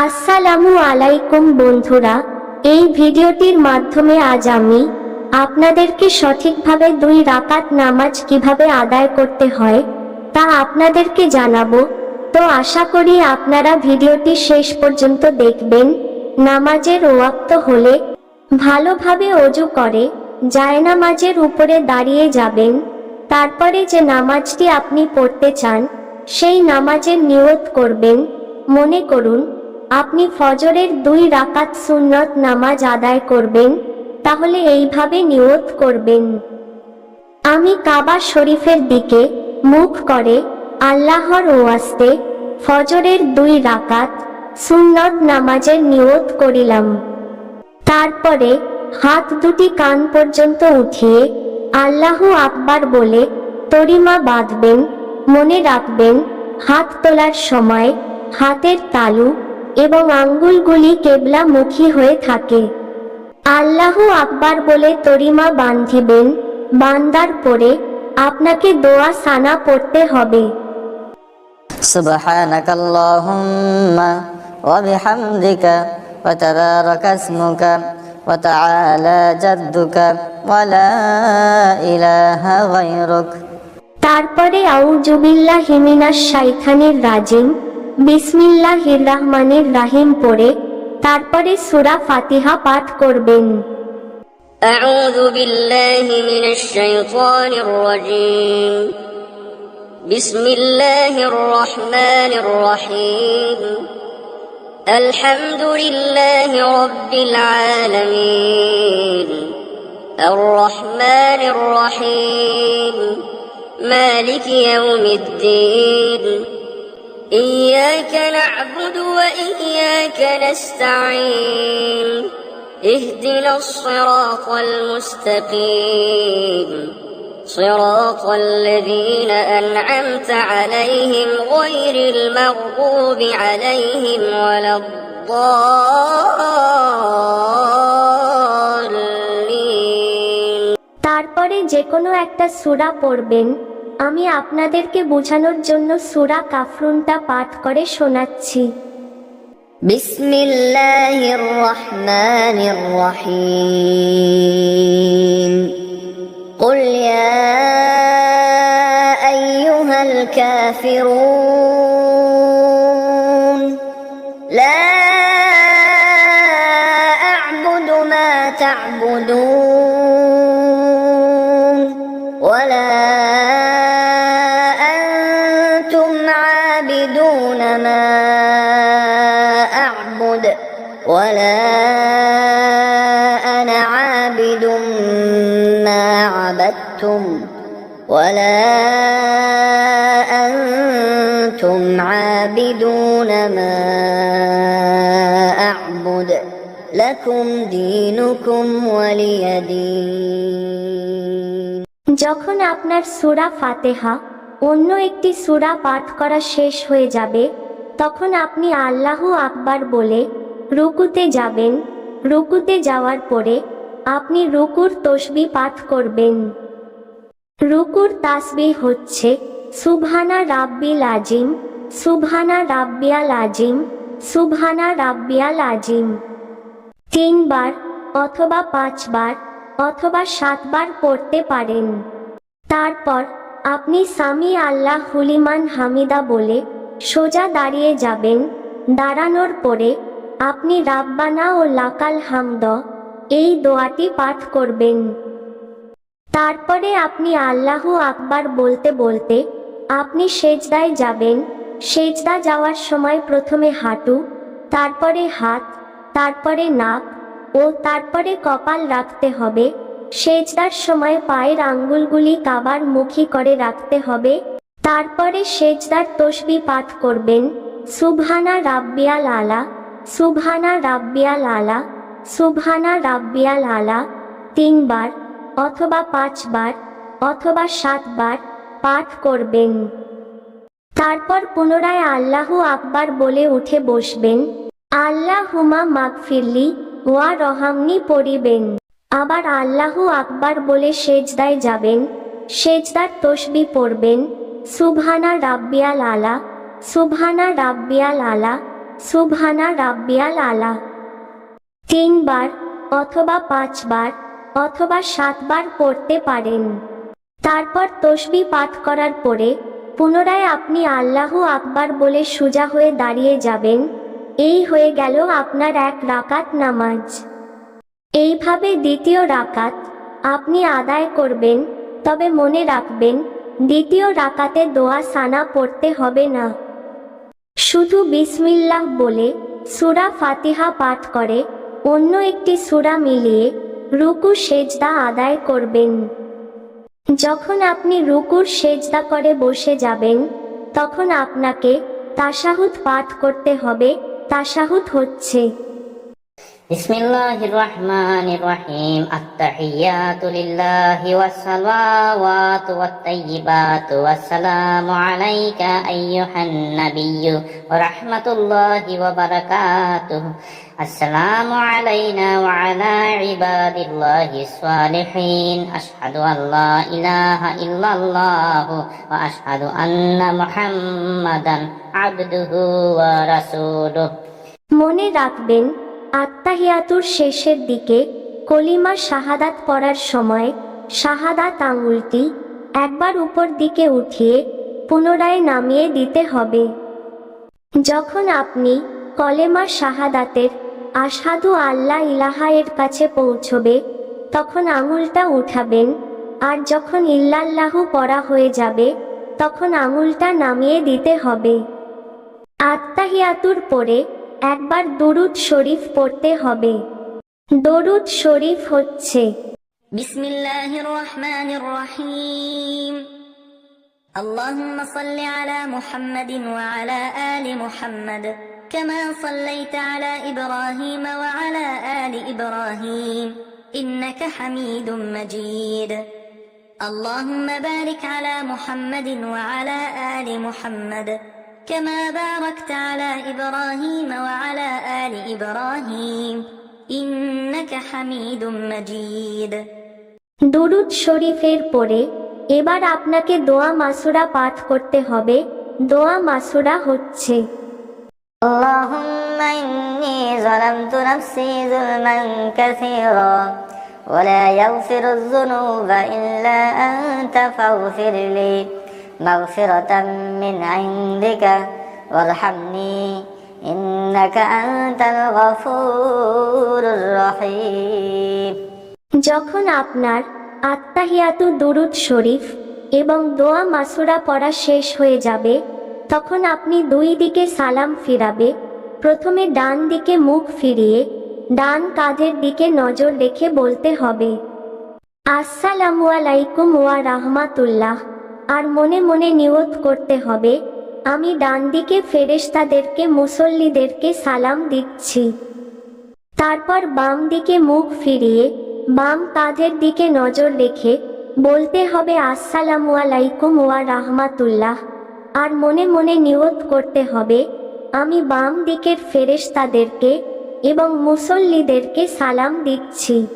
আসসালামু আলাইকুম বন্ধুরা, এই ভিডিওটির মাধ্যমে আজ আমি আপনাদেরকে সঠিকভাবে দুই রাকাত নামাজ কীভাবে আদায় করতে হয় তা আপনাদেরকে জানাব। তো আশা করি আপনারা ভিডিওটি শেষ পর্যন্ত দেখবেন। নামাজের ওয়াক্ত হলে ভালোভাবে অজু করে, জায়নামাজের উপরে দাঁড়িয়ে যাবেন। তারপরে যে নামাজটি আপনি পড়তে চান, সেই নামাজের নিয়ত করবেন। মনে করুন আপনি ফজরের দুই রাকাত সুন্নত নামাজ আদায় করবেন, তাহলে এইভাবে নিয়ত করবেন। আমি কাবা শরীফের দিকে মুখ করে আল্লাহর ওয়াস্তে ফজরের দুই রাকাত সুন্নত নামাজের নিয়ত করিলাম। তারপরে হাত দুটি কান পর্যন্ত উঠিয়ে আল্লাহ আকবার বলে তরিমা বাঁধবেন, মনে রাখবেন, হাত তোলার সময় হাতের তালু এবং আঙ্গুলগুলি কেবলামুখী হয়ে থাকে আল্লাহু আকবার বলে তরিমা বান্ধিবেন বান্দার পরে আপনাকে দোয়া সানা পড়তে হবে سبحانك اللهم وبحمدك وتبارك اسمك وتعالى جدك ولا إله غيرك তারপরে আউজুবিল্লাহ হিমিনাস শাইখানির রাজিম বিসমিল্লাহির রহমানির রাহিম পড়ে তারপরে সুরা ফাতিহা পাঠ করবেন أعوذ بالله من الشيطان الرجيم بسم الله الرحمن الرحيم الحمد لله رب العالمين الرحمن الرحيم مالك يوم الدين إياك نعبد وإياك نستعين اهدنا الصراط المستقيم صراط الذين أنعمت عليهم غير المغضوب عليهم ولا الضالين তারপরে যে কোনো একটা সূরা পড়বেন আমি আপনাদেরকে বোঝানোর জন্য সূরা কাফরুনটা পাঠ করে শোনাচ্ছি بسم الله الرحمن الرحيم قل يا أيها الكافرون عابدون ما أعبد ولا أنا عابد ما عبدتم ولا أنتم عابدون ما أعبد لكم دينكم ولي دين যখন আপনার সূরা ফাতেহা অন্য একটি সূরা পাঠ করা শেষ হয়ে যাবে, তখন আপনি আল্লাহ আকবার বলে রুকুতে যাবেন। রুকুতে যাওয়ার পরে আপনি রুকুর তসবি পাঠ করবেন। রুকুর তাসবি হচ্ছে, সুবহানা রাব্বিল আজিম, সুবহানা রাব্বিয়াল আজিম, সুবহানা রাব্বিয়াল আজিম। তিনবার অথবা পাঁচবার অথবা সাতবার পড়তে পারেন। তারপর আপনি সামি আল্লাহ হুলিমান হামিদা বলে সোজা দাঁড়িয়ে যাবেন। দাঁড়ানোর পরে আপনি রাব্বানা ও লাকাল হামদ এই দোয়াটি পাঠ করবেন। তারপরে আপনি আল্লাহ আকবার বলতে বলতে আপনি সেজদায় যাবেন। সেজদা যাওয়ার সময় প্রথমে হাঁটু, তারপরে হাত, তারপরে নাক ও তারপরে কপাল রাখতে হবে। সেজদার সময় পায়ের আঙ্গুলগুলি কাবার মুখী করে রাখতে হবে। তারপরে সেজদার তসবি পাঠ করবেন। সুবহানা রাব্বিয়াল আলা, সুবহানা রাব্বিয়াল আলা, সুবহানা রাব্বিয়াল আলা, তিনবার অথবা পাঁচবার অথবা সাতবার পাঠ করবেন। তারপর পুনরায় আল্লাহু আকবার বলে উঠে বসবেন। আল্লাহ হুমা মাগফিরলি ওয়া রহামনি পড়িবেন। আবার আল্লাহু আকবার বলে সেজদায় যাবেন, সেজদার তসবি পড়বেন, সুবহানা রাব্বিয়াল আলা, সুবহানা রাব্বিয়াল আলা, সুবহানা রাব্বিয়াল আলা। তিনবার অথবা পাঁচবার অথবা সাতবার পড়তে পারেন। তারপর তসবি পাঠ করার পরে পুনরায় আপনি আল্লাহু আকবার বলে সোজা হয়ে দাঁড়িয়ে যাবেন, এই হয়ে গেল আপনার এক রাকাত নামাজ। এইভাবে দ্বিতীয় রাকাত আপনি আদায় করবেন, তবে মনে রাখবেন, দ্বিতীয় রাকাতে দোয়া সানা পড়তে হবে না। শুধু বিসমিল্লাহ বলে সুরা ফাতিহা পাঠ করে, অন্য একটি সুরা মিলিয়ে রুকু সেজদা আদায় করবেন। যখন আপনি রুকুর সেজদা করে বসে যাবেন, তখন আপনাকে তাশাহুদ পাঠ করতে হবে, তাশাহুদ হচ্ছে بسم الله الرحمن الرحيم التحيات لله والصلوات والطيبات والسلام عليك أيها النبي ورحمة الله وبركاته السلام علينا وعلى عباد الله الصالحين أشهد أن لا إله إلا الله وأشهد أن محمدا عبده ورسوله মনে রাখবেন আত্মাহিয়াতুর শেষের দিকে কলিমা শাহাদাত পড়ার সময় শাহাদাত আঙুলটি একবার উপর দিকে উঠিয়ে পুনরায় নামিয়ে দিতে হবে। যখন আপনি কলেমা শাহাদাতের আসাদু আল্লাহ ইলাহা এর কাছে পৌঁছবে, তখন আঙুলটা উঠাবেন, আর যখন ইল্লাল্লাহু পড়া হয়ে যাবে, তখন আঙুলটা নামিয়ে দিতে হবে। আত্মাহিয়াতুর পরে একবার দরুদ শরীফ পড়তে হবে দরুদ শরীফ হচ্ছে بسم الله الرحمن الرحيم اللهم صل على محمد وعلى آل محمد كما صليت على إبراهيم وعلى آل إبراهيم إنك حميد مجيد اللهم بارك على محمد وعلى آل محمد كما باركت على إبراهيم وعلى آل إبراهيم إنك حميد مجيد দরুদ শরীফের পরে এবার আপনাকে দোয়া মাসুরা পাঠ করতে হবে দোয়া মাসুরা হচ্ছে اللهم إني ظلمت نفسي ظلما كثيرا ولا يغفر الذنوب إلا أنت فاغفر لي مغفرة من عندك وارحمني إنك أنت الغفور الرحيم যখন আপনার আত্মাহিয়াতু দুরুদ শরীফ এবং দোয়া মাসুরা পড়া শেষ হয়ে যাবে তখন আপনি দুই দিকে সালাম ফিরাবে প্রথমে ডান দিকে মুখ ফিরিয়ে ডান কাঁধের দিকে নজর রেখে বলতে হবে আসসালামু আলাইকুম ওয়া রাহমাতুল্লাহ আর মনে মনে নিয়ত করতে হবে, আমি ডান দিকে ফেরেশতাদেরকে, মুসল্লিদেরকে সালাম দিচ্ছি। তারপর বাম দিকে মুখ ফিরিয়ে, বাম কাঁধের দিকে নজর রেখে, বলতে হবে আসসালামু আলাইকুম ওয়া রাহমাতুল্লাহ। আর মনে মনে নিয়ত করতে হবে, আমি বাম দিকের ফেরেশতাদেরকে এবং মুসল্লিদেরকে সালাম দিচ্ছি।